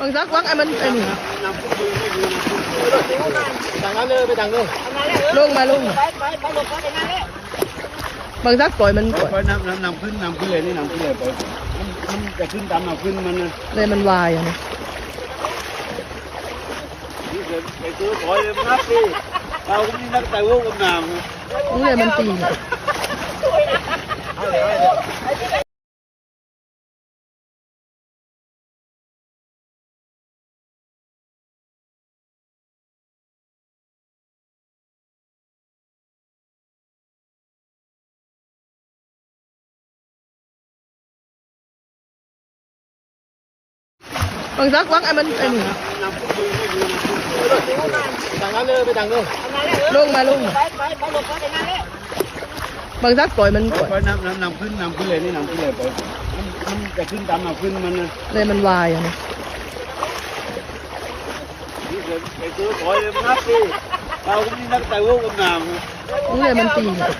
บางซักวักไอ้มันไอ้นี่ทางนั้นเลยไปทางนู้นลงมาลงบางซักปล่อยมันปล่อยไปนำนำนำขึ้นนำขึ้นเลยนี่นำขึ้นเลยไปมันมันจะขึ้นตามนำขึ้นมันนะเลยมันวายอะนะนี่เดี๋ยวไปซื้อถอยเลยมันนับดิเราก็มีนักแต่ว่ากับนามนี่เลยมันตี นอะบางซักวักไอ้มันไอ้นี่นำขึ้นทางนั้นเลยไปทางนู้นลงมาลงบางซักปล่อยมันปล่อยไปนำนำนำขึ้นนำขึ้นเลยนี่นำขึ้นเลยไปมันมันจะขึ้นตามนำขึ้นมันนะเลยมันวายอะนะนี่เดี๋ยวไปซื้อถอยเลยมันนับดิเราก็มีนักแต่ว่ากับนามนี่เลยมันตีนอะ